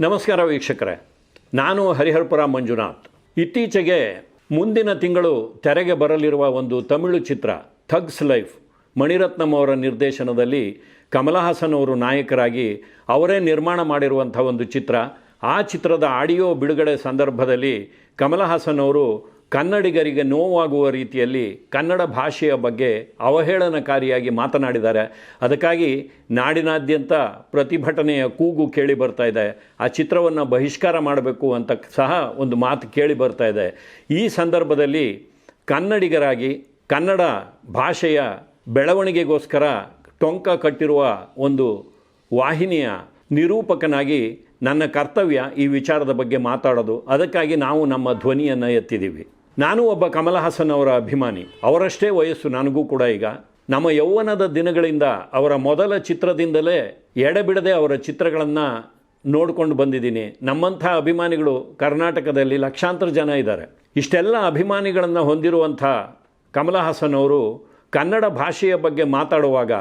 ನಮಸ್ಕಾರ ವೀಕ್ಷಕರೇ. ನಾನು ಹರಿಹರಪುರ ಮಂಜುನಾಥ್. ಇತ್ತೀಚೆಗೆ ಮುಂದಿನ ತಿಂಗಳು ತೆರೆಗೆ ಬರಲಿರುವ ಒಂದು ತಮಿಳು ಚಿತ್ರ, ಥಗ್ಸ್ ಲೈಫ್, ಮಣಿರತ್ನಂ ಅವರ ನಿರ್ದೇಶನದಲ್ಲಿ ಕಮಲಹಾಸನ್ ಅವರು ನಾಯಕರಾಗಿ ಅವರೇ ನಿರ್ಮಾಣ ಮಾಡಿರುವಂಥ ಒಂದು ಚಿತ್ರ. ಆ ಚಿತ್ರದ ಆಡಿಯೋ ಬಿಡುಗಡೆ ಸಂದರ್ಭದಲ್ಲಿ ಕಮಲಹಾಸನ್ ಅವರು ಕನ್ನಡಿಗರಿಗೆ ನೋವಾಗುವ ರೀತಿಯಲ್ಲಿ ಕನ್ನಡ ಭಾಷೆಯ ಬಗ್ಗೆ ಅವಹೇಳನಕಾರಿಯಾಗಿ ಮಾತನಾಡಿದ್ದಾರೆ. ಅದಕ್ಕಾಗಿ ನಾಡಿನಾದ್ಯಂತ ಪ್ರತಿಭಟನೆಯ ಕೂಗು ಕೇಳಿ ಬರ್ತಾ ಇದೆ. ಆ ಚಿತ್ರವನ್ನು ಬಹಿಷ್ಕಾರ ಮಾಡಬೇಕು ಅಂತ ಸಹ ಒಂದು ಮಾತು ಕೇಳಿ ಬರ್ತಾ ಇದೆ. ಈ ಸಂದರ್ಭದಲ್ಲಿ ಕನ್ನಡಿಗರಾಗಿ ಕನ್ನಡ ಭಾಷೆಯ ಬೆಳವಣಿಗೆಗೋಸ್ಕರ ಟೊಂಕ ಕಟ್ಟಿರುವ ಒಂದು ವಾಹಿನಿಯ ನಿರೂಪಕನಾಗಿ ನನ್ನ ಕರ್ತವ್ಯ ಈ ವಿಚಾರದ ಬಗ್ಗೆ ಮಾತಾಡೋದು. ಅದಕ್ಕಾಗಿ ನಾವು ನಮ್ಮ ಧ್ವನಿಯನ್ನು ಎತ್ತಿದ್ದೀವಿ. ನಾನು ಒಬ್ಬ ಕಮಲ ಹಾಸನ್ ಅವರ ಅಭಿಮಾನಿ. ಅವರಷ್ಟೇ ವಯಸ್ಸು, ನನಗೂ ಕೂಡ ಈಗ. ನಮ್ಮ ಯೌವನದ ದಿನಗಳಿಂದ ಅವರ ಮೊದಲ ಚಿತ್ರದಿಂದಲೇ ಎಡೆಬಿಡದೆ ಅವರ ಚಿತ್ರಗಳನ್ನು ನೋಡಿಕೊಂಡು ಬಂದಿದ್ದೀನಿ. ನಮ್ಮಂಥ ಅಭಿಮಾನಿಗಳು ಕರ್ನಾಟಕದಲ್ಲಿ ಲಕ್ಷಾಂತರ ಜನ ಇದ್ದಾರೆ. ಇಷ್ಟೆಲ್ಲ ಅಭಿಮಾನಿಗಳನ್ನು ಹೊಂದಿರುವಂಥ ಕಮಲ ಹಾಸನ್ ಅವರು ಕನ್ನಡ ಭಾಷೆಯ ಬಗ್ಗೆ ಮಾತಾಡುವಾಗ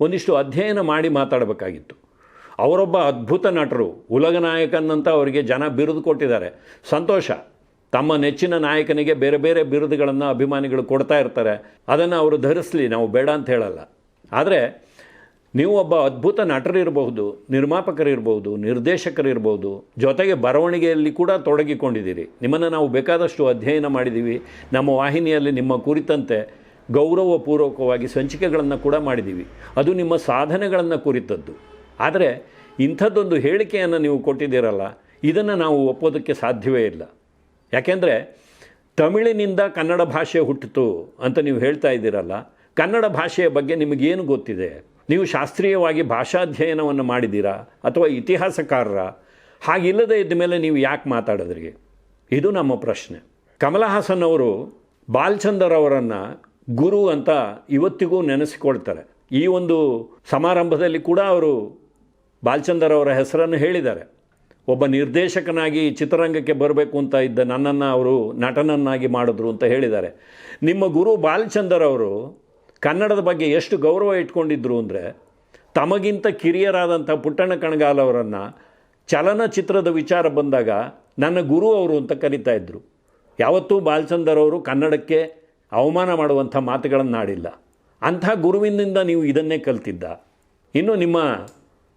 ಒಂದಿಷ್ಟು ಅಧ್ಯಯನ ಮಾಡಿ ಮಾತಾಡಬೇಕಾಗಿತ್ತು. ಅವರೊಬ್ಬ ಅದ್ಭುತ ನಟರು ಉಲಗ ನಾಯಕನ್ನಂತ ಅವರಿಗೆ ಜನ ಬಿರುದು ಕೊಟ್ಟಿದ್ದಾರೆ. ಸಂತೋಷ. ತಮ್ಮ ನೆಚ್ಚಿನ ನಾಯಕನಿಗೆ ಬೇರೆ ಬೇರೆ ಬಿರುದುಗಳನ್ನು ಅಭಿಮಾನಿಗಳು ಕೊಡ್ತಾ ಇರ್ತಾರೆ. ಅದನ್ನು ಅವರು ಧರಿಸಲಿ, ನಾವು ಬೇಡ ಅಂತ ಹೇಳಲ್ಲ. ಆದರೆ ನೀವು ಒಬ್ಬ ಅದ್ಭುತ ನಟರಿರಬಹುದು ನಿರ್ಮಾಪಕರಿರ್ಬೋದು ನಿರ್ದೇಶಕರಿರ್ಬೋದು ಜೊತೆಗೆ ಬರವಣಿಗೆಯಲ್ಲಿ ಕೂಡ ತೊಡಗಿಕೊಂಡಿದ್ದೀರಿ. ನಿಮ್ಮನ್ನು ನಾವು ಬೇಕಾದಷ್ಟು ಅಧ್ಯಯನ ಮಾಡಿದ್ದೀವಿ ನಮ್ಮ ವಾಹಿನಿಯಲ್ಲಿ ನಿಮ್ಮ ಕುರಿತಂತೆ ಗೌರವಪೂರ್ವಕವಾಗಿ ಸಂಚಿಕೆಗಳನ್ನು ಕೂಡ ಮಾಡಿದ್ದೀವಿ ಅದು ನಿಮ್ಮ ಸಾಧನೆಗಳನ್ನು ಕುರಿತದ್ದು. ಆದರೆ ಇಂಥದ್ದೊಂದು ಹೇಳಿಕೆಯನ್ನು ನೀವು ಕೊಟ್ಟಿದ್ದೀರಲ್ಲ, ಇದನ್ನು ನಾವು ಒಪ್ಪೋದಕ್ಕೆ ಸಾಧ್ಯವೇ ಇಲ್ಲ. ಯಾಕೆಂದರೆ ತಮಿಳಿನಿಂದ ಕನ್ನಡ ಭಾಷೆ ಹುಟ್ಟಿತು ಅಂತ ನೀವು ಹೇಳ್ತಾ ಇದ್ದೀರಲ್ಲ, ಕನ್ನಡ ಭಾಷೆಯ ಬಗ್ಗೆ ನಿಮಗೇನು ಗೊತ್ತಿದೆ? ನೀವು ಶಾಸ್ತ್ರೀಯವಾಗಿ ಭಾಷಾಧ್ಯಯನವನ್ನು ಮಾಡಿದ್ದೀರಾ ಅಥವಾ ಇತಿಹಾಸಕಾರರ? ಹಾಗಿಲ್ಲದೆ ಇದ್ದ ಮೇಲೆ ನೀವು ಯಾಕೆ ಮಾತಾಡಿದ್ರಿ? ಇದು ನಮ್ಮ ಪ್ರಶ್ನೆ. ಕಮಲ ಹಾಸನ್ ಅವರು ಬಾಲ್ಚಂದರ್ ಅವರನ್ನು ಗುರು ಅಂತ ಇವತ್ತಿಗೂ ನೆನೆಸಿಕೊಳ್ತಾರೆ. ಈ ಒಂದು ಸಮಾರಂಭದಲ್ಲಿ ಕೂಡ ಅವರು ಬಾಲ್ಚಂದರ್ ಅವರ ಹೆಸರನ್ನು ಹೇಳಿದ್ದಾರೆ. ಒಬ್ಬ ನಿರ್ದೇಶಕನಾಗಿ ಚಿತ್ರರಂಗಕ್ಕೆ ಬರಬೇಕು ಅಂತ ಇದ್ದ ನನ್ನನ್ನು ಅವರು ನಟನನ್ನಾಗಿ ಮಾಡಿದ್ರು ಅಂತ ಹೇಳಿದ್ದಾರೆ. ನಿಮ್ಮ ಗುರು ಬಾಲಚಂದರ್ ಅವರು ಕನ್ನಡದ ಬಗ್ಗೆ ಎಷ್ಟು ಗೌರವ ಇಟ್ಕೊಂಡಿದ್ರು ಅಂದರೆ ತಮಗಿಂತ ಕಿರಿಯರಾದಂಥ ಪುಟ್ಟಣ್ಣ ಕಣಗಾಲ್ ಅವರನ್ನು ಚಲನಚಿತ್ರದ ವಿಚಾರ ಬಂದಾಗ ನನ್ನ ಗುರು ಅವರು ಅಂತ ಕರಿತಾ ಇದ್ದರು ಯಾವತ್ತೂ ಬಾಲಚಂದರ್ ಅವರು ಕನ್ನಡಕ್ಕೆ ಅವಮಾನ ಮಾಡುವಂಥ ಮಾತುಗಳನ್ನು ಆಡಿಲ್ಲ ಅಂಥ ಗುರುವಿನಿಂದ ನೀವು ಇದನ್ನೇ ಕಲ್ತಿದ್ದ. ಇನ್ನು ನಿಮ್ಮ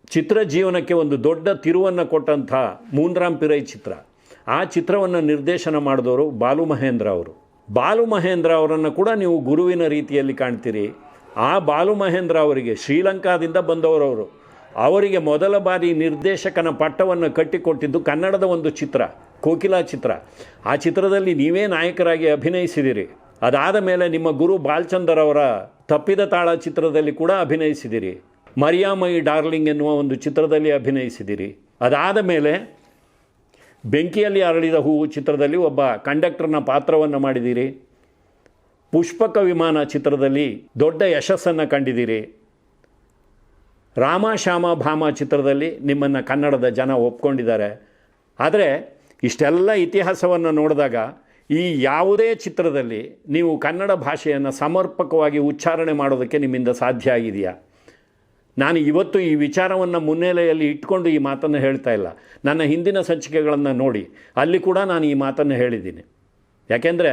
ಚಿತ್ರ ಜೀವನಕ್ಕೆ ಒಂದು ದೊಡ್ಡ ತಿರುವನ್ನು ಕೊಟ್ಟಂಥ ಮೂನ್ರಾಮ್ ಪಿರೈ ಚಿತ್ರ. ಆ ಚಿತ್ರವನ್ನು ನಿರ್ದೇಶನ ಮಾಡಿದವರು ಬಾಲು ಮಹೇಂದ್ರ ಅವರು. ಬಾಲು ಮಹೇಂದ್ರ ಅವರನ್ನು ಕೂಡ ನೀವು ಗುರುವಿನ ರೀತಿಯಲ್ಲಿ ಕಾಣ್ತೀರಿ. ಆ ಬಾಲು ಮಹೇಂದ್ರ ಅವರಿಗೆ ಶ್ರೀಲಂಕಾದಿಂದ ಬಂದವರವರು ಅವರಿಗೆ ಮೊದಲ ಬಾರಿ ನಿರ್ದೇಶಕನ ಪಟ್ಟವನ್ನು ಕಟ್ಟಿಕೊಟ್ಟಿದ್ದು ಕನ್ನಡದ ಒಂದು ಚಿತ್ರ, ಕೋಕಿಲಾ ಚಿತ್ರ. ಆ ಚಿತ್ರದಲ್ಲಿ ನೀವೇ ನಾಯಕರಾಗಿ ಅಭಿನಯಿಸಿದಿರಿ. ಅದಾದ ಮೇಲೆ ನಿಮ್ಮ ಗುರು ಬಾಲ್ಚಂದರ್ ಅವರ ತಪ್ಪಿದ ತಾಳ ಚಿತ್ರದಲ್ಲಿ ಕೂಡ ಅಭಿನಯಿಸಿದಿರಿ. ಮರಿಯಾಮಯಿ ಡಾರ್ಲಿಂಗ್ ಎನ್ನುವ ಒಂದು ಚಿತ್ರದಲ್ಲಿ ಅಭಿನಯಿಸಿದಿರಿ. ಅದಾದ ಮೇಲೆ ಬೆಂಕಿಯಲ್ಲಿ ಅರಳಿದ ಹೂವು ಚಿತ್ರದಲ್ಲಿ ಒಬ್ಬ ಕಂಡಕ್ಟರ್ನ ಪಾತ್ರವನ್ನು ಮಾಡಿದ್ದೀರಿ ಪುಷ್ಪಕ ವಿಮಾನ ಚಿತ್ರದಲ್ಲಿ ದೊಡ್ಡ ಯಶಸ್ಸನ್ನು ಕಂಡಿದ್ದೀರಿ ರಾಮ ಶ್ಯಾಮ ಭಾಮ ಚಿತ್ರದಲ್ಲಿ ನಿಮ್ಮನ್ನು ಕನ್ನಡದ ಜನ ಒಪ್ಕೊಂಡಿದ್ದಾರೆ. ಆದರೆ ಇಷ್ಟೆಲ್ಲ ಇತಿಹಾಸವನ್ನು ನೋಡಿದಾಗ ಈ ಯಾವುದೇ ಚಿತ್ರದಲ್ಲಿ ನೀವು ಕನ್ನಡ ಭಾಷೆಯನ್ನು ಸಮರ್ಪಕವಾಗಿ ಉಚ್ಚಾರಣೆ ಮಾಡೋದಕ್ಕೆ ನಿಮ್ಮಿಂದ ಸಾಧ್ಯ ಆಗಿದೆಯಾ? ನಾನು ಇವತ್ತು ಈ ವಿಚಾರವನ್ನು ಮುನ್ನೆಲೆಯಲ್ಲಿ ಇಟ್ಕೊಂಡು ಈ ಮಾತನ್ನು ಹೇಳ್ತಾ ಇಲ್ಲ. ನನ್ನ ಹಿಂದಿನ ಸಂಚಿಕೆಗಳನ್ನು ನೋಡಿ. ಅಲ್ಲಿ ಕೂಡ ನಾನು ಈ ಮಾತನ್ನು ಹೇಳಿದ್ದೀನಿ. ಯಾಕೆಂದರೆ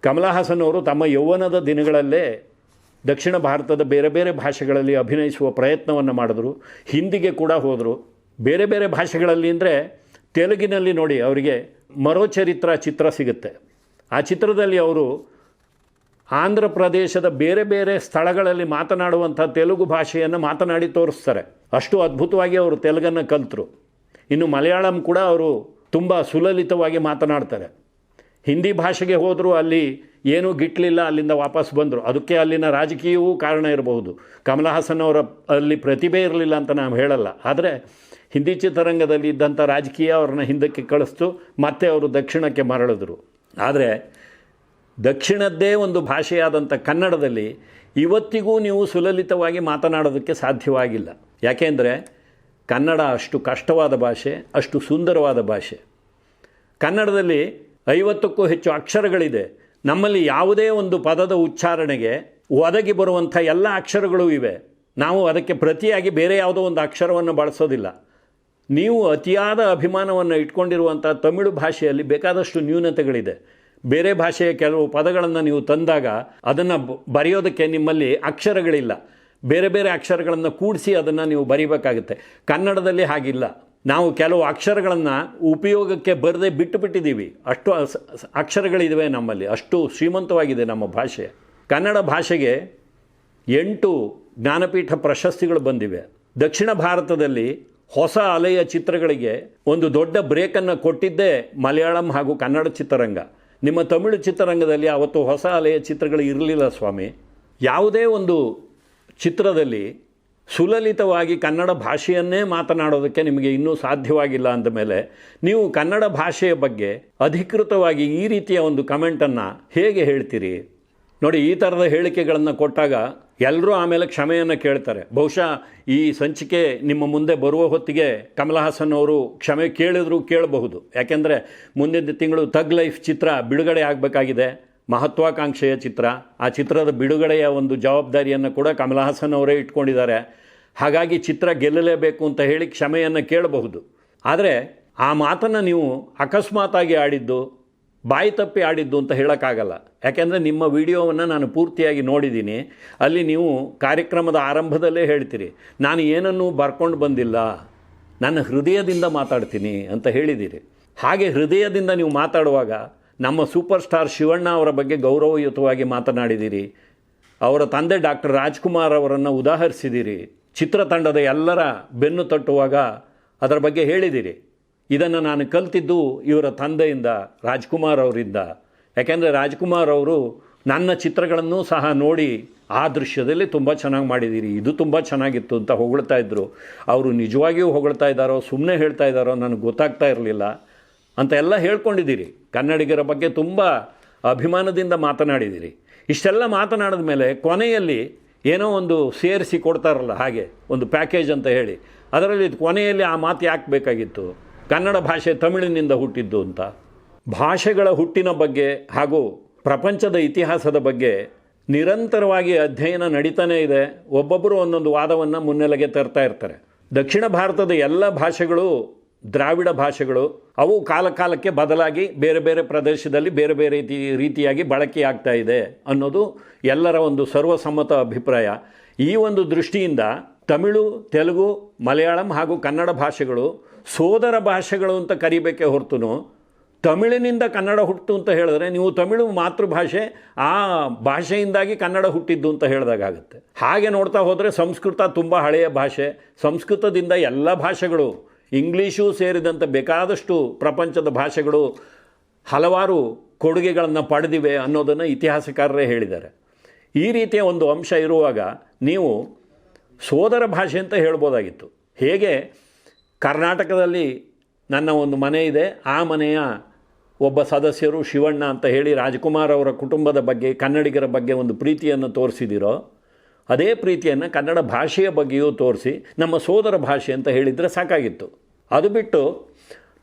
ಕಮಲ ಹಾಸನ್ ಅವರು ತಮ್ಮ ಯೌವನದ ದಿನಗಳಲ್ಲೇ ದಕ್ಷಿಣ ಭಾರತದ ಬೇರೆ ಬೇರೆ ಭಾಷೆಗಳಲ್ಲಿ ಅಭಿನಯಿಸುವ ಪ್ರಯತ್ನವನ್ನು ಮಾಡಿದ್ರು. ಹಿಂದಿಗೆ ಕೂಡ ಹೋದರು. ಬೇರೆ ಬೇರೆ ಭಾಷೆಗಳಲ್ಲಿ ಅಂದರೆ ತೆಲುಗಿನಲ್ಲಿ ನೋಡಿ ಅವರಿಗೆ ಮರೋಚರಿತ್ರ ಚಿತ್ರ ಸಿಗುತ್ತೆ. ಆ ಚಿತ್ರದಲ್ಲಿ ಅವರು ಆಂಧ್ರ ಪ್ರದೇಶದ ಬೇರೆ ಬೇರೆ ಸ್ಥಳಗಳಲ್ಲಿ ಮಾತನಾಡುವಂಥ ತೆಲುಗು ಭಾಷೆಯನ್ನು ಮಾತನಾಡಿ ತೋರಿಸ್ತಾರೆ. ಅಷ್ಟು ಅದ್ಭುತವಾಗಿ ಅವರು ತೆಲುಗನ್ನು ಕಲಿತರು. ಇನ್ನು ಮಲಯಾಳಂ ಕೂಡ ಅವರು ತುಂಬ ಸುಲಲಿತವಾಗಿ ಮಾತನಾಡ್ತಾರೆ. ಹಿಂದಿ ಭಾಷೆಗೆ ಹೋದರೂ ಅಲ್ಲಿ ಏನೂ ಗಿಟ್ಲಿಲ್ಲ, ಅಲ್ಲಿಂದ ವಾಪಸ್ ಬಂದರು. ಅದಕ್ಕೆ ಅಲ್ಲಿನ ರಾಜಕೀಯವೂ ಕಾರಣ ಇರಬಹುದು. ಕಮಲ ಹಾಸನ್ ಅವರ ಅಲ್ಲಿ ಪ್ರತಿಭೆ ಇರಲಿಲ್ಲ ಅಂತ ನಾವು ಹೇಳಲ್ಲ. ಆದರೆ ಹಿಂದಿ ಚಿತ್ರರಂಗದಲ್ಲಿ ಇದ್ದಂಥ ರಾಜಕೀಯ ಅವ್ರನ್ನ ಹಿಂದಕ್ಕೆ ಕಳಿಸ್ತು, ಮತ್ತೆ ಅವರು ದಕ್ಷಿಣಕ್ಕೆ ಮರಳಿದ್ರು. ಆದರೆ ದಕ್ಷಿಣದ್ದೇ ಒಂದು ಭಾಷೆಯಾದಂಥ ಕನ್ನಡದಲ್ಲಿ ಇವತ್ತಿಗೂ ನೀವು ಸುಲಲಿತವಾಗಿ ಮಾತನಾಡೋದಕ್ಕೆ ಸಾಧ್ಯವಾಗಿಲ್ಲ. ಯಾಕೆಂದರೆ ಕನ್ನಡ ಅಷ್ಟು ಕಷ್ಟವಾದ ಭಾಷೆ, ಅಷ್ಟು ಸುಂದರವಾದ ಭಾಷೆ. ಕನ್ನಡದಲ್ಲಿ ಐವತ್ತಕ್ಕೂ ಹೆಚ್ಚು ಅಕ್ಷರಗಳಿದೆ. ನಮ್ಮಲ್ಲಿ ಯಾವುದೇ ಒಂದು ಪದದ ಉಚ್ಚಾರಣೆಗೆ ಒದಗಿ ಬರುವಂಥ ಎಲ್ಲ ಅಕ್ಷರಗಳು ಇವೆ. ನಾವು ಅದಕ್ಕೆ ಪ್ರತಿಯಾಗಿ ಬೇರೆ ಯಾವುದೋ ಒಂದು ಅಕ್ಷರವನ್ನು ಬಳಸೋದಿಲ್ಲ. ನೀವು ಅತಿಯಾದ ಅಭಿಮಾನವನ್ನು ಇಟ್ಕೊಂಡಿರುವಂಥ ತಮಿಳು ಭಾಷೆಯಲ್ಲಿ ಬೇಕಾದಷ್ಟು ನ್ಯೂನತೆಗಳಿದೆ. ಬೇರೆ ಭಾಷೆಯ ಕೆಲವು ಪದಗಳನ್ನು ನೀವು ತಂದಾಗ ಅದನ್ನು ಬರೆಯೋದಕ್ಕೆ ನಿಮ್ಮಲ್ಲಿ ಅಕ್ಷರಗಳಿಲ್ಲ. ಬೇರೆ ಬೇರೆ ಅಕ್ಷರಗಳನ್ನು ಕೂಡಿಸಿ ಅದನ್ನು ನೀವು ಬರೀಬೇಕಾಗುತ್ತೆ. ಕನ್ನಡದಲ್ಲಿ ಹಾಗಿಲ್ಲ. ನಾವು ಕೆಲವು ಅಕ್ಷರಗಳನ್ನು ಉಪಯೋಗಕ್ಕೆ ಬರದೆ ಬಿಟ್ಟು ಬಿಟ್ಟಿದ್ದೀವಿ ಅಷ್ಟು ಅಕ್ಷರಗಳಿವೆ ನಮ್ಮಲ್ಲಿ. ಅಷ್ಟು ಶ್ರೀಮಂತವಾಗಿದೆ ನಮ್ಮ ಭಾಷೆ. ಕನ್ನಡ ಭಾಷೆಗೆ ಎಂಟು ಜ್ಞಾನಪೀಠ ಪ್ರಶಸ್ತಿಗಳು ಬಂದಿವೆ. ದಕ್ಷಿಣ ಭಾರತದಲ್ಲಿ ಹೊಸ ಅಲೆಯ ಚಿತ್ರಗಳಿಗೆ ಒಂದು ದೊಡ್ಡ ಬ್ರೇಕನ್ನು ಕೊಟ್ಟಿದ್ದೇ ಮಲಯಾಳಂ ಹಾಗೂ ಕನ್ನಡ ಚಿತ್ರರಂಗ. ನಿಮ್ಮ ತಮಿಳು ಚಿತ್ರರಂಗದಲ್ಲಿ ಅವತ್ತು ಹೊಸ ಅಲೆಯ ಚಿತ್ರಗಳು ಇರಲಿಲ್ಲ ಸ್ವಾಮಿ. ಯಾವುದೇ ಒಂದು ಚಿತ್ರದಲ್ಲಿ ಸುಲಲಿತವಾಗಿ ಕನ್ನಡ ಭಾಷೆಯನ್ನೇ ಮಾತನಾಡೋದಕ್ಕೆ ನಿಮಗೆ ಇನ್ನೂ ಸಾಧ್ಯವಾಗಿಲ್ಲ ಅಂದ ಮೇಲೆ ನೀವು ಕನ್ನಡ ಭಾಷೆಯ ಬಗ್ಗೆ ಅಧಿಕೃತವಾಗಿ ಈ ರೀತಿಯ ಒಂದು ಕಮೆಂಟನ್ನು ಹೇಗೆ ಹೇಳ್ತೀರಿ? ನೋಡಿ, ಈ ಥರದ ಹೇಳಿಕೆಗಳನ್ನು ಕೊಟ್ಟಾಗ ಎಲ್ಲರೂ ಆಮೇಲೆ ಕ್ಷಮೆಯನ್ನು ಕೇಳ್ತಾರೆ. ಬಹುಶಃ ಈ ಸಂಚಿಕೆ ನಿಮ್ಮ ಮುಂದೆ ಬರುವ ಹೊತ್ತಿಗೆ ಕಮಲ ಹಾಸನ್ ಅವರು ಕ್ಷಮೆ ಕೇಳಿದ್ರು ಕೇಳಬಹುದು. ಯಾಕೆಂದರೆ ಮುಂದಿನ ತಿಂಗಳು ತಗ್ ಲೈಫ್ ಚಿತ್ರ ಬಿಡುಗಡೆ ಆಗಬೇಕಾಗಿದೆ. ಮಹತ್ವಾಕಾಂಕ್ಷೆಯ ಚಿತ್ರ. ಆ ಚಿತ್ರದ ಬಿಡುಗಡೆಯ ಒಂದು ಜವಾಬ್ದಾರಿಯನ್ನು ಕೂಡ ಕಮಲ ಹಾಸನ್ ಅವರೇ ಇಟ್ಕೊಂಡಿದ್ದಾರೆ. ಹಾಗಾಗಿ ಚಿತ್ರ ಗೆಲ್ಲಲೇಬೇಕು ಅಂತ ಹೇಳಿ ಕ್ಷಮೆಯನ್ನು ಕೇಳಬಹುದು. ಆದರೆ ಆ ಮಾತನ್ನು ನೀವು ಅಕಸ್ಮಾತಾಗಿ ಆಡಿದ್ದು ಬಾಯಿ ತಪ್ಪಿ ಆಡಿದ್ದು ಅಂತ ಹೇಳೋಕ್ಕಾಗಲ್ಲ. ಯಾಕೆಂದರೆ ನಿಮ್ಮ ವಿಡಿಯೋವನ್ನು ನಾನು ಪೂರ್ತಿಯಾಗಿ ನೋಡಿದ್ದೀನಿ. ಅಲ್ಲಿ ನೀವು ಕಾರ್ಯಕ್ರಮದ ಆರಂಭದಲ್ಲೇ ಹೇಳ್ತೀರಿ, ನಾನು ಏನನ್ನೂ ಬರ್ಕೊಂಡು ಬಂದಿಲ್ಲ. ನನ್ನ ಹೃದಯದಿಂದ ಮಾತಾಡ್ತೀನಿ ಅಂತ ಹೇಳಿದ್ದೀರಿ. ಹಾಗೆ ಹೃದಯದಿಂದ ನೀವು ಮಾತಾಡುವಾಗ ನಮ್ಮ ಸೂಪರ್ ಸ್ಟಾರ್ ಶಿವಣ್ಣ ಅವರ ಬಗ್ಗೆ ಗೌರವಯುತವಾಗಿ ಮಾತನಾಡಿದ್ದೀರಿ. ಅವರ ತಂದೆ ಡಾಕ್ಟರ್ ರಾಜ್ಕುಮಾರ್ ಅವರನ್ನು ಉದಾಹರಿಸಿದ್ದೀರಿ. ಚಿತ್ರತಂಡದ ಎಲ್ಲರ ಬೆನ್ನು ತಟ್ಟುವಾಗ ಅದರ ಬಗ್ಗೆ ಹೇಳಿದ್ದೀರಿ. ಇದನ್ನು ನಾನು ಕಲ್ತಿದ್ದು ಇವರ ತಂದೆಯಿಂದ ರಾಜ್ಕುಮಾರ್ ಅವರಿಂದ. ಯಾಕೆಂದರೆ ರಾಜ್ಕುಮಾರ್ ಅವರು ನನ್ನ ಚಿತ್ರಗಳನ್ನು ಸಹ ನೋಡಿ ಆ ದೃಶ್ಯದಲ್ಲಿ ತುಂಬ ಚೆನ್ನಾಗಿ ಮಾಡಿದ್ದೀರಿ ಇದು ತುಂಬ ಚೆನ್ನಾಗಿತ್ತು ಅಂತ ಹೊಗಳ್ತಾ ಇದ್ದರು ಅವರು ನಿಜವಾಗಿಯೂ ಹೊಗಳ್ತಾ ಇದ್ದಾರೋ ಸುಮ್ಮನೆ ಹೇಳ್ತಾ ಇದ್ದಾರೋ ನನಗೆ ಗೊತ್ತಾಗ್ತಾ ಇರಲಿಲ್ಲ. ಅಂತ ಎಲ್ಲ ಹೇಳ್ಕೊಂಡಿದ್ದೀರಿ ಕನ್ನಡಿಗರ ಬಗ್ಗೆ ತುಂಬ ಅಭಿಮಾನದಿಂದ ಮಾತನಾಡಿದ್ದೀರಿ ಇಷ್ಟೆಲ್ಲ ಮಾತನಾಡಿದ ಮೇಲೆ ಕೊನೆಯಲ್ಲಿ ಏನೋ ಒಂದು ಸೇರಿಸಿ ಕೊಡ್ತಾರಲ್ಲ ಹಾಗೆ, ಒಂದು ಪ್ಯಾಕೇಜ್ ಅಂತ ಹೇಳಿ. ಅದರಲ್ಲಿ ಕೊನೆಯಲ್ಲಿ ಆ ಮಾತು ಯಾಕೆ ಬೇಕಾಗಿತ್ತು? ಕನ್ನಡ ಭಾಷೆ ತಮಿಳಿನಿಂದ ಹುಟ್ಟಿದ್ದು ಅಂತ. ಭಾಷೆಗಳ ಹುಟ್ಟಿನ ಬಗ್ಗೆ ಹಾಗೂ ಪ್ರಪಂಚದ ಇತಿಹಾಸದ ಬಗ್ಗೆ ನಿರಂತರವಾಗಿ ಅಧ್ಯಯನ ನಡೀತಾನೇ ಇದೆ. ಒಬ್ಬೊಬ್ಬರು ಒಂದೊಂದು ವಾದವನ್ನು ಮುನ್ನೆಲೆಗೆ ತರ್ತಾ ಇರ್ತಾರೆ. ದಕ್ಷಿಣ ಭಾರತದ ಎಲ್ಲ ಭಾಷೆಗಳು ದ್ರಾವಿಡ ಭಾಷೆಗಳು. ಅವು ಕಾಲಕಾಲಕ್ಕೆ ಬದಲಾಗಿ ಬೇರೆ ಬೇರೆ ಪ್ರದೇಶದಲ್ಲಿ ಬೇರೆ ಬೇರೆ ರೀತಿ, ರೀತಿಯಾಗಿ ಬಳಕೆಯಾಗ್ತಾ ಇದೆ ಅನ್ನೋದು ಎಲ್ಲರ ಒಂದು ಸರ್ವಸಮ್ಮತ ಅಭಿಪ್ರಾಯ. ಈ ಒಂದು ದೃಷ್ಟಿಯಿಂದ ತಮಿಳು, ತೆಲುಗು, ಮಲಯಾಳಂ ಹಾಗೂ ಕನ್ನಡ ಭಾಷೆಗಳು ಸೋದರ ಭಾಷೆಗಳು ಅಂತ ಕರಿಬೇಕೆ ಹೊರತು ತಮಿಳಿನಿಂದ ಕನ್ನಡ ಹುಟ್ಟು ಅಂತ ಹೇಳಿದ್ರೆ ನೀವು ತಮಿಳು ಮಾತೃಭಾಷೆ ಆ ಭಾಷೆಯಿಂದಾಗಿ ಕನ್ನಡ ಹುಟ್ಟಿದ್ದು ಅಂತ ಹೇಳಿದಾಗುತ್ತೆ ಹಾಗೆ ನೋಡ್ತಾ ಹೋದರೆ ಸಂಸ್ಕೃತ ತುಂಬ ಹಳೆಯ ಭಾಷೆ. ಸಂಸ್ಕೃತದಿಂದ ಎಲ್ಲ ಭಾಷೆಗಳು, ಇಂಗ್ಲೀಷು ಸೇರಿದಂತೆ ಬೇಕಾದಷ್ಟು ಪ್ರಪಂಚದ ಭಾಷೆಗಳು ಹಲವಾರು ಕೊಡುಗೆಗಳನ್ನು ಪಡೆದಿವೆ ಅನ್ನೋದನ್ನು ಇತಿಹಾಸಕಾರರೇ ಹೇಳಿದ್ದಾರೆ. ಈ ರೀತಿಯ ಒಂದು ಅಂಶ ಇರುವಾಗ ನೀವು ಸೋದರ ಭಾಷೆ ಅಂತ ಹೇಳ್ಬೋದಾಗಿತ್ತು. ಹೇಗೆ ಕರ್ನಾಟಕದಲ್ಲಿ ನನ್ನ ಒಂದು ಮನೆ ಇದೆ. ಆ ಮನೆಯ ಒಬ್ಬ ಸದಸ್ಯರು ಶಿವಣ್ಣ ಅಂತ ಹೇಳಿ ರಾಜ್ಕುಮಾರ್ ಅವರ ಕುಟುಂಬದ ಬಗ್ಗೆ, ಕನ್ನಡಿಗರ ಬಗ್ಗೆ ಒಂದು ಪ್ರೀತಿಯನ್ನು ತೋರಿಸಿದಿರೋ, ಅದೇ ಪ್ರೀತಿಯನ್ನು ಕನ್ನಡ ಭಾಷೆಯ ಬಗ್ಗೆಯೂ ತೋರಿಸಿ, ನಮ್ಮ ಸೋದರ ಭಾಷೆ ಅಂತ ಹೇಳಿದರೆ ಸಾಕಾಗಿತ್ತು. ಅದು ಬಿಟ್ಟು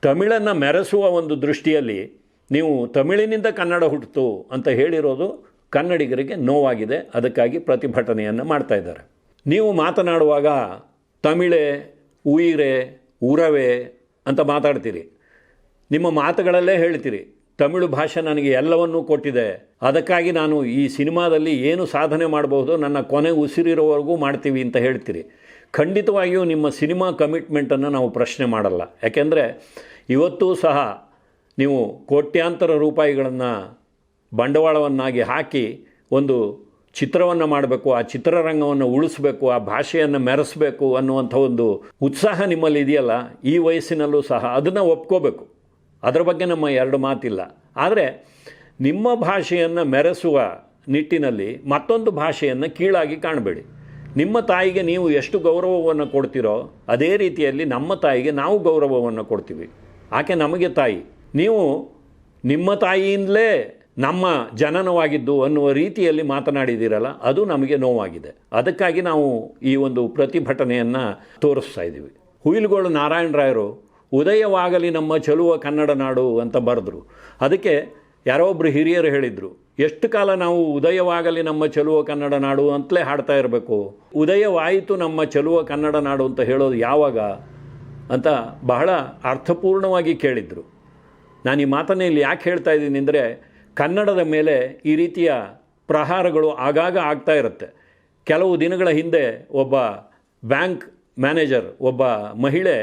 ತಮಿಳನ್ನು ಮೆರೆಸುವ ಒಂದು ದೃಷ್ಟಿಯಲ್ಲಿ ನೀವು ತಮಿಳಿನಿಂದ ಕನ್ನಡ ಹುಟ್ಟಿತು ಅಂತ ಹೇಳಿರೋದು ಕನ್ನಡಿಗರಿಗೆ ನೋವಾಗಿದೆ. ಅದಕ್ಕಾಗಿ ಪ್ರತಿಭಟನೆಯನ್ನು ಮಾಡ್ತಾ ಇದ್ದಾರೆ. ನೀವು ಮಾತನಾಡುವಾಗ ತಮಿಳೆ, ಉಯಿರೆ ಉರವೆ ಅಂತ ಮಾತಾಡ್ತೀರಿ. ನಿಮ್ಮ ಮಾತುಗಳಲ್ಲೇ ಹೇಳ್ತೀರಿ. ತಮಿಳು ಭಾಷೆ ನನಗೆ ಎಲ್ಲವನ್ನೂ ಕೊಟ್ಟಿದೆ. ಅದಕ್ಕಾಗಿ ನಾನು ಈ ಸಿನಿಮಾದಲ್ಲಿ ಏನು ಸಾಧನೆ ಮಾಡಬಹುದು ನನ್ನ ಕೊನೆ ಉಸಿರಿರೋವರೆಗೂ ಮಾಡ್ತೀವಿ ಅಂತ ಹೇಳ್ತೀರಿ. ಖಂಡಿತವಾಗಿಯೂ ನಿಮ್ಮ ಸಿನಿಮಾ ಕಮಿಟ್ಮೆಂಟನ್ನು ನಾವು ಪ್ರಶ್ನೆ ಮಾಡಲ್ಲ. ಯಾಕೆಂದರೆ ಇವತ್ತೂ ಸಹ ನೀವು ಕೋಟ್ಯಾಂತರ ರೂಪಾಯಿಗಳನ್ನು ಬಂಡವಾಳವನ್ನಾಗಿ ಹಾಕಿ ಒಂದು ಚಿತ್ರವನ್ನು ಮಾಡಬೇಕು, ಆ ಚಿತ್ರರಂಗವನ್ನು ಉಳಿಸ್ಬೇಕು, ಆ ಭಾಷೆಯನ್ನು ಮೆರೆಸಬೇಕು ಅನ್ನುವಂಥ ಒಂದು ಉತ್ಸಾಹ ನಿಮ್ಮಲ್ಲಿ ಇದೆಯಲ್ಲ, ಈ ವಯಸ್ಸಿನಲ್ಲೂ ಸಹ ಅದನ್ನು ಒಪ್ಕೋಬೇಕು. ಅದರ ಬಗ್ಗೆ ನಮ್ಮ ಎರಡು ಮಾತಿಲ್ಲ. ಆದರೆ ನಿಮ್ಮ ಭಾಷೆಯನ್ನು ಮೆರೆಸುವ ನಿಟ್ಟಿನಲ್ಲಿ ಮತ್ತೊಂದು ಭಾಷೆಯನ್ನು ಕೀಳಾಗಿ ಕಾಣಬೇಡಿ. ನಿಮ್ಮ ತಾಯಿಗೆ ನೀವು ಎಷ್ಟು ಗೌರವವನ್ನು ಕೊಡ್ತೀರೋ, ಅದೇ ರೀತಿಯಲ್ಲಿ ನಮ್ಮ ತಾಯಿಗೆ ನಾವು ಗೌರವವನ್ನು ಕೊಡ್ತೀವಿ. ಆಕೆ ನಮಗೆ ತಾಯಿ. ನೀವು ನಿಮ್ಮ ತಾಯಿಯಿಂದಲೇ ನಮ್ಮ ಜನನವಾಗಿದ್ದು ಅನ್ನುವ ರೀತಿಯಲ್ಲಿ ಮಾತನಾಡಿದ್ದೀರಲ್ಲ, ಅದು ನಮಗೆ ನೋವಾಗಿದೆ. ಅದಕ್ಕಾಗಿ ನಾವು ಈ ಒಂದು ಪ್ರತಿಭಟನೆಯನ್ನು ತೋರಿಸ್ತಾ ಇದ್ದೀವಿ. ಹುಯಿಲ್ಗೋಳು ನಾರಾಯಣರಾಯರು ಉದಯವಾಗಲಿ ನಮ್ಮ ಚಲುವ ಕನ್ನಡ ನಾಡು ಅಂತ ಬರೆದ್ರು. ಅದಕ್ಕೆ ಯಾರೋ ಒಬ್ಬರು ಹಿರಿಯರು ಹೇಳಿದರು, ಎಷ್ಟು ಕಾಲ ನಾವು ಉದಯವಾಗಲಿ ನಮ್ಮ ಚಲುವ ಕನ್ನಡ ನಾಡು ಅಂತಲೇ ಹಾಡ್ತಾ ಇರಬೇಕು. ಉದಯವಾಯಿತು ನಮ್ಮ ಚಲುವ ಕನ್ನಡ ನಾಡು ಅಂತ ಹೇಳೋದು ಯಾವಾಗ ಅಂತ ಬಹಳ ಅರ್ಥಪೂರ್ಣವಾಗಿ ಕೇಳಿದರು. ನಾನು ಈ ಮಾತನ್ನು ಇಲ್ಲಿ ಯಾಕೆ ಹೇಳ್ತಾ ಇದ್ದೀನಿ ಅಂದರೆ ಕನ್ನಡದ ಮೇಲೆ ಈ ರೀತಿಯ ಪ್ರಹಾರಗಳು ಆಗಾಗ ಆಗ್ತಾ ಇರುತ್ತೆ. ಕೆಲವು ದಿನಗಳ ಹಿಂದೆ ಒಬ್ಬ ಬ್ಯಾಂಕ್ ಮ್ಯಾನೇಜರ್, ಒಬ್ಬ ಮಹಿಳೆ,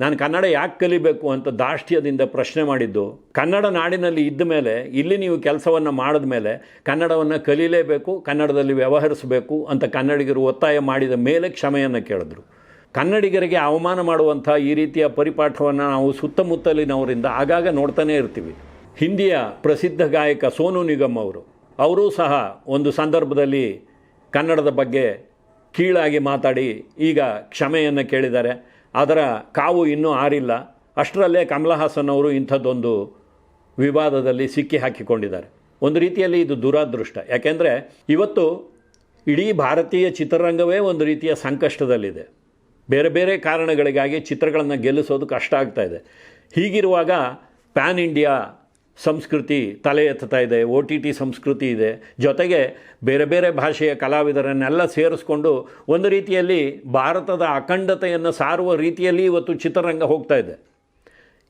ನಾನು ಕನ್ನಡ ಯಾಕೆ ಕಲಿಬೇಕು ಅಂತ ದಾಷ್ಟ್ಯದಿಂದ ಪ್ರಶ್ನೆ ಮಾಡಿದ್ದು. ಕನ್ನಡ ನಾಡಿನಲ್ಲಿ ಇದ್ದ ಮೇಲೆ, ಇಲ್ಲಿ ನೀವು ಕೆಲಸವನ್ನು ಮಾಡಿದ ಮೇಲೆ ಕನ್ನಡವನ್ನು ಕಲೀಲೇಬೇಕು, ಕನ್ನಡದಲ್ಲಿ ವ್ಯವಹರಿಸಬೇಕು ಅಂತ ಕನ್ನಡಿಗರು ಒತ್ತಾಯ ಮಾಡಿದ ಮೇಲೆ ಕ್ಷಮೆಯನ್ನು ಕೇಳಿದ್ರು. ಕನ್ನಡಿಗರಿಗೆ ಅವಮಾನ ಮಾಡುವಂಥ ಈ ರೀತಿಯ ಪರಿಪಾಠವನ್ನು ನಾವು ಸುತ್ತಮುತ್ತಲಿನವರಿಂದ ಆಗಾಗ ನೋಡ್ತಾನೇ ಇರ್ತೀವಿ. ಹಿಂದಿಯ ಪ್ರಸಿದ್ಧ ಗಾಯಕ ಸೋನು ನಿಗಮ್ ಅವರು, ಅವರೂ ಸಹ ಒಂದು ಸಂದರ್ಭದಲ್ಲಿ ಕನ್ನಡದ ಬಗ್ಗೆ ಕೀಳಾಗಿ ಮಾತಾಡಿ ಈಗ ಕ್ಷಮೆಯನ್ನು ಕೇಳಿದ್ದಾರೆ. ಅದರ ಕಾವು ಇನ್ನೂ ಆರಿಲ್ಲ. ಅಷ್ಟರಲ್ಲೇ ಕಮಲಹಾಸನ್ ಅವರು ಇಂಥದ್ದೊಂದು ವಿವಾದದಲ್ಲಿ ಸಿಕ್ಕಿ ಹಾಕಿಕೊಂಡಿದ್ದಾರೆ. ಒಂದು ರೀತಿಯಲ್ಲಿ ಇದು ದುರಾದೃಷ್ಟ. ಯಾಕೆಂದರೆ ಇವತ್ತು ಇಡೀ ಭಾರತೀಯ ಚಿತ್ರರಂಗವೇ ಒಂದು ರೀತಿಯ ಸಂಕಷ್ಟದಲ್ಲಿದೆ. ಬೇರೆ ಬೇರೆ ಕಾರಣಗಳಿಗಾಗಿ ಚಿತ್ರಗಳನ್ನು ಗೆಲ್ಲಿಸೋದು ಕಷ್ಟ ಆಗ್ತಾ ಇದೆ. ಹೀಗಿರುವಾಗ ಪ್ಯಾನ್ ಇಂಡಿಯಾ ಸಂಸ್ಕೃತಿ ತಲೆ ಎತ್ತುತ್ತಾ ಇದೆ ಒ ಟಿ ಟಿ ಸಂಸ್ಕೃತಿ ಇದೆ. ಜೊತೆಗೆ ಬೇರೆ ಬೇರೆ ಭಾಷೆಯ ಕಲಾವಿದರನ್ನೆಲ್ಲ ಸೇರಿಸ್ಕೊಂಡು ಒಂದು ರೀತಿಯಲ್ಲಿ ಭಾರತದ ಅಖಂಡತೆಯನ್ನು ಸಾರುವ ರೀತಿಯಲ್ಲಿ ಇವತ್ತು ಚಿತ್ರರಂಗ ಹೋಗ್ತಾ ಇದೆ.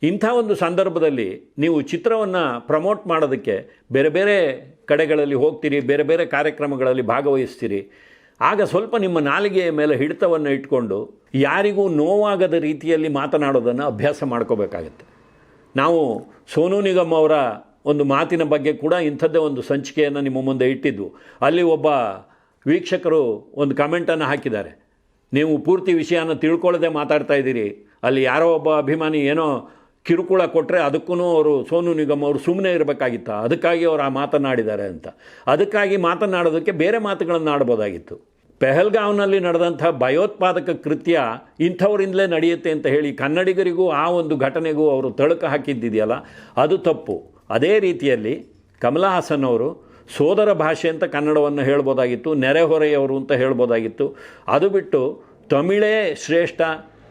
ಇಂಥ ಒಂದು ಸಂದರ್ಭದಲ್ಲಿ ನೀವು ಚಿತ್ರವನ್ನು ಪ್ರಮೋಟ್ ಮಾಡೋದಕ್ಕೆ ಬೇರೆ ಬೇರೆ ಕಡೆಗಳಲ್ಲಿ ಹೋಗ್ತೀರಿ, ಬೇರೆ ಬೇರೆ ಕಾರ್ಯಕ್ರಮಗಳಲ್ಲಿ ಭಾಗವಹಿಸ್ತೀರಿ. ಆಗ ಸ್ವಲ್ಪ ನಿಮ್ಮ ನಾಲಿಗೆಯ ಮೇಲೆ ಹಿಡಿತವನ್ನು ಇಟ್ಕೊಂಡು ಯಾರಿಗೂ ನೋವಾಗದ ರೀತಿಯಲ್ಲಿ ಮಾತನಾಡೋದನ್ನು ಅಭ್ಯಾಸ ಮಾಡ್ಕೋಬೇಕಾಗತ್ತೆ. ನಾವು ಸೋನು ನಿಗಮ್ ಅವರ ಒಂದು ಮಾತಿನ ಬಗ್ಗೆ ಕೂಡ ಇಂಥದ್ದೇ ಒಂದು ಸಂಚಿಕೆಯನ್ನು ನಿಮ್ಮ ಮುಂದೆ ಇಟ್ಟಿದ್ದು ಅಲ್ಲಿ ಒಬ್ಬ ವೀಕ್ಷಕರು ಒಂದು ಕಮೆಂಟನ್ನು ಹಾಕಿದ್ದಾರೆ. ನೀವು ಪೂರ್ತಿ ವಿಷಯನ ತಿಳ್ಕೊಳ್ಳದೆ ಮಾತಾಡ್ತಾ ಇದ್ದೀರಿ. ಅಲ್ಲಿ ಯಾರೋ ಒಬ್ಬ ಅಭಿಮಾನಿ ಏನೋ ಕಿರುಕುಳ ಕೊಟ್ಟರೆ ಅದಕ್ಕೂ ಅವರು ಸೋನು ನಿಗಮ್ ಅವರು ಸುಮ್ಮನೆ ಇರಬೇಕಾಗಿತ್ತ? ಅದಕ್ಕಾಗಿ ಅವರು ಆ ಮಾತನಾಡಿದ್ದಾರೆ ಅಂತ. ಅದಕ್ಕಾಗಿ ಮಾತನಾಡೋದಕ್ಕೆ ಬೇರೆ ಮಾತುಗಳನ್ನು ಆಡ್ಬೋದಾಗಿತ್ತು. ಪೆಹಲ್ಗಾವ್ನಲ್ಲಿ ನಡೆದಂಥ ಭಯೋತ್ಪಾದಕ ಕೃತ್ಯ ಇಂಥವರಿಂದಲೇ ನಡೆಯುತ್ತೆ ಅಂತ ಹೇಳಿ ಕನ್ನಡಿಗರಿಗೂ ಆ ಒಂದು ಘಟನೆಗೂ ಅವರು ತಳುಕ ಹಾಕಿದ್ದಿದೆಯಲ್ಲ, ಅದು ತಪ್ಪು. ಅದೇ ರೀತಿಯಲ್ಲಿ ಕಮಲಹಾಸನ್ ಅವರು ಸೋದರ ಭಾಷೆ ಅಂತ ಕನ್ನಡವನ್ನು ಹೇಳ್ಬೋದಾಗಿತ್ತು, ನೆರೆಹೊರೆಯವರು ಅಂತ ಹೇಳ್ಬೋದಾಗಿತ್ತು. ಅದು ಬಿಟ್ಟು ತಮಿಳೇ ಶ್ರೇಷ್ಠ,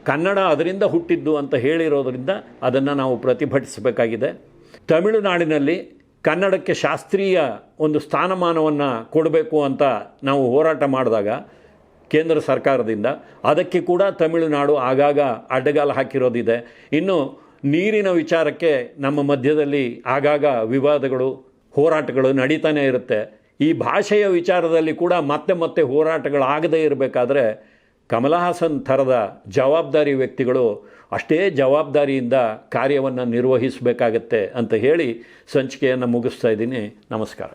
ಕನ್ನಡ ಅದರಿಂದ ಹುಟ್ಟಿದ್ದು ಅಂತ ಹೇಳಿರೋದರಿಂದ ಅದನ್ನು ನಾವು ಪ್ರತಿಭಟಿಸಬೇಕಾಗಿದೆ. ತಮಿಳುನಾಡಿನಲ್ಲಿ ಕನ್ನಡಕ್ಕೆ ಶಾಸ್ತ್ರೀಯ ಒಂದು ಸ್ಥಾನಮಾನವನ್ನು ಕೊಡಬೇಕು ಅಂತ ನಾವು ಹೋರಾಟ ಮಾಡಿದಾಗ ಕೇಂದ್ರ ಸರ್ಕಾರದಿಂದ, ಅದಕ್ಕೆ ಕೂಡ ತಮಿಳುನಾಡು ಆಗಾಗ ಅಡ್ಡಗಾಲ ಹಾಕಿರೋದಿದೆ. ಇನ್ನು ನೀರಿನ ವಿಚಾರಕ್ಕೆ ನಮ್ಮ ಮಧ್ಯದಲ್ಲಿ ಆಗಾಗ ವಿವಾದಗಳು, ಹೋರಾಟಗಳು ನಡೀತಾನೆ ಇರುತ್ತೆ. ಈ ಭಾಷೆಯ ವಿಚಾರದಲ್ಲಿ ಕೂಡ ಮತ್ತೆ ಮತ್ತೆ ಹೋರಾಟಗಳಾಗದೇ ಇರಬೇಕಾದ್ರೆ ಕಮಲಹಾಸನ್ ಥರದ ಜವಾಬ್ದಾರಿ ವ್ಯಕ್ತಿಗಳು ಅಷ್ಟೇ ಜವಾಬ್ದಾರಿಯಿಂದ ಕಾರ್ಯವನ್ನು ನಿರ್ವಹಿಸಬೇಕಾಗತ್ತೆ ಅಂತ ಹೇಳಿ ಸಂಚಿಕೆಯನ್ನು ಮುಗಿಸ್ತಾ ಇದ್ದೀನಿ. ನಮಸ್ಕಾರ.